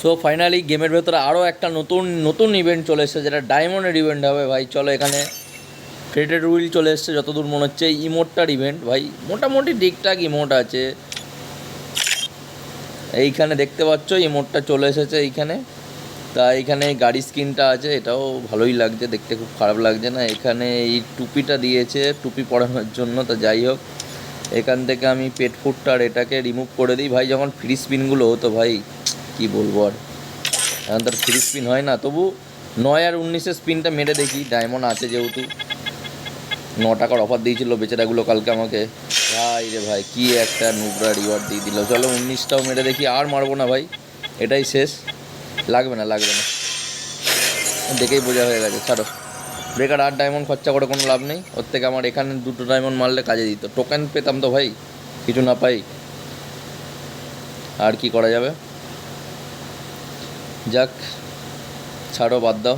So finally গেমের ভেতরে আরও একটা নতুন নতুন ইভেন্ট চলে এসেছে, যেটা ডায়মন্ডের ইভেন্ট হবে, ভাই। চলো, এখানে ক্রেডিট উইল চলে এসছে, যতদূর মনে হচ্ছে ইমোটটার ইভেন্ট ভাই। মোটামুটি ঠিকঠাক ইমোট আছে। এইখানে দেখতে পাচ্ছ ইমোটটা চলে এসেছে এইখানে। তা এইখানে গাড়ি স্কিনটা আছে, এটাও ভালোই লাগছে, দেখতে খুব খারাপ লাগছে না। এখানে এই টুপিটা দিয়েছে, টুপি পরানোর জন্য, তা যাই হোক। এখান থেকে আমি পেট ফুডটা আর এটাকে রিমুভ করে দিই। ভাই, যখন ফ্রি স্পিনগুলো হতো, ভাই কি বলব আর? এখন তার ফ্রি স্পিন হয় না, তবু নয় আর উনিশের স্পিনটা মেরে দেখি ডায়মন্ড আছে যেহেতু। ন টাকার অফার দিয়েছিল বেচারাগুলো কালকে আমাকে। ভাই রে ভাই, কি একটা নুবরা রিওয়ার্ড দিয়ে দিল। চলো উনিশটাও মেরে দেখি, আর মারবো না ভাই, এটাই শেষ। লাগবে না লাগবে না। দেখেই বোঝা হয়ে গেছে, ছাড়ো। বেকার আর ডায়মন্ড খরচা করে কোনো লাভ নেই। ওর থেকে আমার এখানে দুটো ডায়মন্ড মারলে কাজে দিত। টোকেন পেতাম তো ভাই, কিছু না পাই। আর কি করা যাবে? যাক ছাড়ো বাদ দাও।